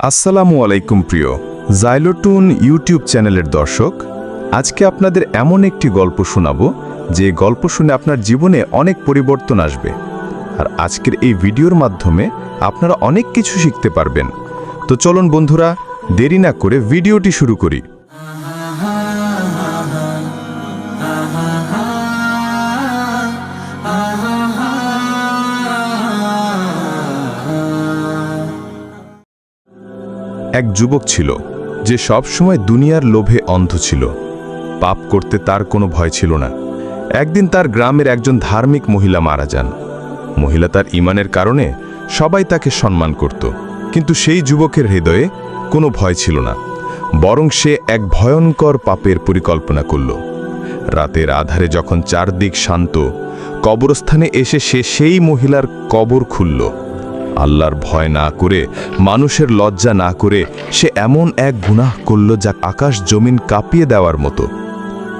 আসসালামু আলাইকুম প্রিয় জাইলোটুন ইউটিউব চ্যানেলের দর্শক, আজকে আপনাদের এমন একটি গল্প শোনাব, যে গল্প শুনে আপনার জীবনে অনেক পরিবর্তন আসবে। আর আজকের এই ভিডিওর মাধ্যমে আপনারা অনেক কিছু শিখতে পারবেন। তো চলুন বন্ধুরা, দেরি না করে ভিডিওটি শুরু করি। এক যুবক ছিল, যে সবসময় দুনিয়ার লোভে অন্ধ ছিল। পাপ করতে তার কোনো ভয় ছিল না। একদিন তার গ্রামের একজন ধার্মিক মহিলা মারা যান। মহিলা তার ইমানের কারণে সবাই তাকে সম্মান করত, কিন্তু সেই যুবকের হৃদয়ে কোনো ভয় ছিল না, বরং সে এক ভয়ঙ্কর পাপের পরিকল্পনা করল। রাতের আধারে যখন চারদিক শান্ত, কবরস্থানে এসে সে সেই মহিলার কবর খুলল। আল্লাহর ভয় না করে, মানুষের লজ্জা না করে, সে এমন এক গুনাহ করল যা আকাশ জমিন কাঁপিয়ে দেওয়ার মতো।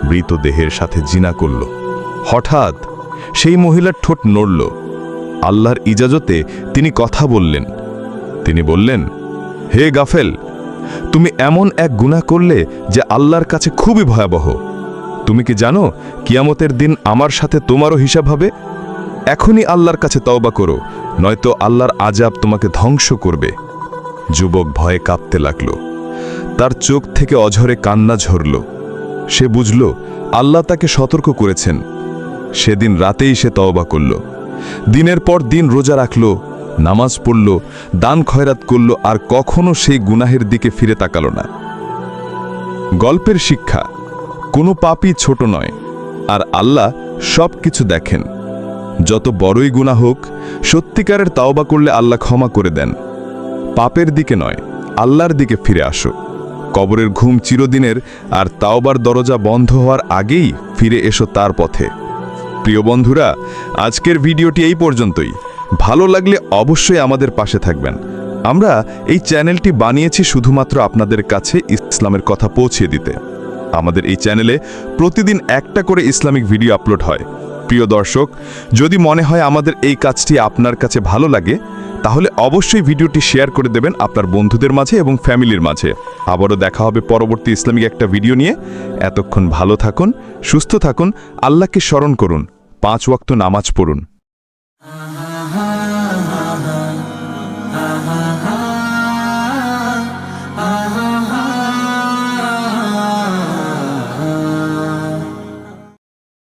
মৃতদেহের সাথে জিনা করল। হঠাৎ সেই মহিলার ঠোঁট নড়ল। আল্লাহর ইজাজতে তিনি কথা বললেন। তিনি বললেন, হে গাফেল, তুমি এমন এক গুনাহ করলে যে আল্লাহর কাছে খুবই ভয়াবহ। তুমি কি জানো, কিয়ামতের দিন আমার সাথে তোমারও হিসাব হবে? এখনই আল্লাহর কাছে তওবা করো, নয়তো আল্লাহর আজাব তোমাকে ধ্বংস করবে। যুবক ভয়ে কাঁপতে লাগল। তার চোখ থেকে অঝরে কান্না ঝরল। সে বুঝল, আল্লাহ তাকে সতর্ক করেছেন। সেদিন রাতেই সে তওবা করল। দিনের পর দিন রোজা রাখল, নামাজ পড়ল, দান খয়রাত করল, আর কখনো সেই গুনাহের দিকে ফিরে তাকাল না। গল্পের শিক্ষা, কোনো পাপই ছোট নয়, আর আল্লাহ সব কিছু দেখেন। যত বড়ই গুণা হোক, সত্যিকারের তাওবা করলে আল্লাহ ক্ষমা করে দেন। পাপের দিকে নয়, আল্লাহর দিকে ফিরে আসো। কবরের ঘুম চিরদিনের আর তাওবার দরজা বন্ধ হওয়ার আগেই ফিরে এসো তার পথে। প্রিয় বন্ধুরা, আজকের ভিডিওটি এই পর্যন্তই। ভালো লাগলে অবশ্যই আমাদের পাশে থাকবেন। আমরা এই চ্যানেলটি বানিয়েছি শুধুমাত্র আপনাদের কাছে ইসলামের কথা পৌঁছে দিতে। আমাদের এই চ্যানেলে প্রতিদিন একটা করে ইসলামিক ভিডিও আপলোড হয়। প্রিয় দর্শক, যদি মনে হয় আমাদের এই কাজটি আপনার কাছে ভালো লাগে, তাহলে অবশ্যই ভিডিওটি শেয়ার করে দেবেন আপনার বন্ধুদের মাঝে এবং ফ্যামিলির মাঝে। আবারও দেখা হবে পরবর্তী ইসলামিক একটা ভিডিও নিয়ে। এতক্ষণ ভালো থাকুন, সুস্থ থাকুন, আল্লাহকে স্মরণ করুন, পাঁচ ওয়াক্ত নামাজ পড়ুন।